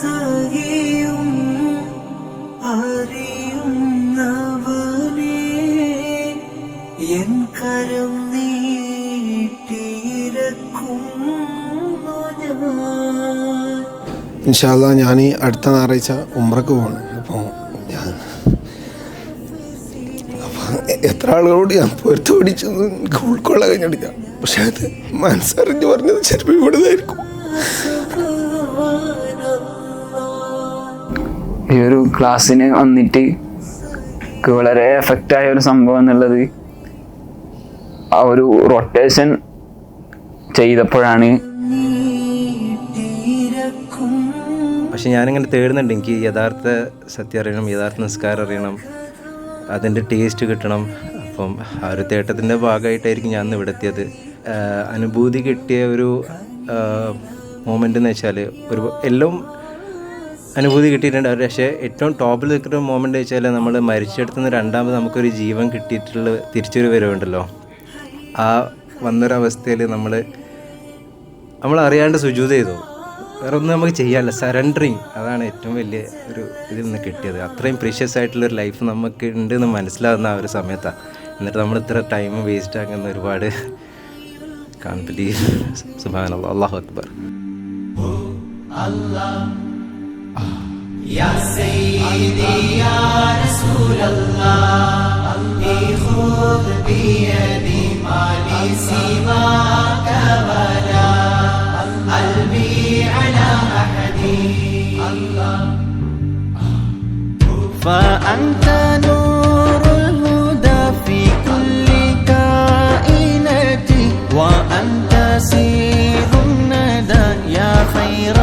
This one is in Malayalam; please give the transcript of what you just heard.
സഹിയും എൻ ഇൻഷാല്ല ഞാൻ. ഈ അടുത്ത ഞായറാഴ്ച ഉമ്രക്ക് പോവാണ്. എത്ര ആളുകളോട് ഞാൻ പൊരുത്ത് പിടിച്ചു എനിക്ക് ഉൾക്കൊള്ളാൻ കഴിഞ്ഞിട്ടില്ല. പക്ഷെ അത് മനസ്സറിഞ്ഞ് പറഞ്ഞത് ചിലപ്പോൾ ഇവിടുന്നായിരിക്കും. ഈ ഒരു ക്ലാസ്സിന് വന്നിട്ട് എനിക്ക് വളരെ എഫക്റ്റ് ആയ ഒരു സംഭവം എന്നുള്ളത് ആ ഒരു റൊട്ടേഷൻ ചെയ്തപ്പോഴാണ്. പക്ഷെ ഞാനിങ്ങനെ തേടുന്നുണ്ട്. എനിക്ക് യഥാർത്ഥ സത്യം അറിയണം യഥാർത്ഥ നിസ്കാരം അറിയണം. അതിന്റെ ടേസ്റ്റ് കിട്ടണം. അപ്പം ആ ഒരു തേട്ടത്തിന്റെ ഭാഗമായിട്ടായിരിക്കും ഞാൻ ഇവിടെ എത്തിയത്. അനുഭൂതി കിട്ടിയ ഒരു മൂമെന്റ് എന്ന് വെച്ചാൽ ഒരു എല്ലാം അനുഭൂതി കിട്ടിയിട്ടുണ്ട്. പക്ഷേ ഏറ്റവും ടോപ്പിൽ നിൽക്കുന്ന മൂമെന്റ് വെച്ചാൽ നമ്മൾ മരിച്ചെടുത്തുനിന്ന് രണ്ടാമത് നമുക്കൊരു ജീവൻ കിട്ടിയിട്ടുള്ള തിരിച്ചൊരു വരവുണ്ടല്ലോ. ആ വന്നൊരവസ്ഥയിൽ നമ്മൾ നമ്മൾ അറിയാണ്ട് സുജൂത ചെയ്തു. വേറെ ഒന്നും നമുക്ക് ചെയ്യാനില്ല. സറണ്ടറിങ് അതാണ് ഏറ്റവും വലിയ ഒരു ഇതിൽ നിന്ന് കിട്ടിയത്. അത്രയും പ്രീഷ്യസ് ആയിട്ടുള്ള ഒരു ലൈഫ് നമുക്ക് ഉണ്ട് എന്ന് മനസ്സിലാവുന്ന ആ ഒരു സമയത്താണ് എന്നിട്ട് നമ്മൾ ഇത്ര ടൈം വേസ്റ്റ് ആക്കുന്ന ഒരുപാട് സുബാന അള്ളാഹു അക്ബർ. فأنت نور الهدى في كل وأنت سير الندى يا خير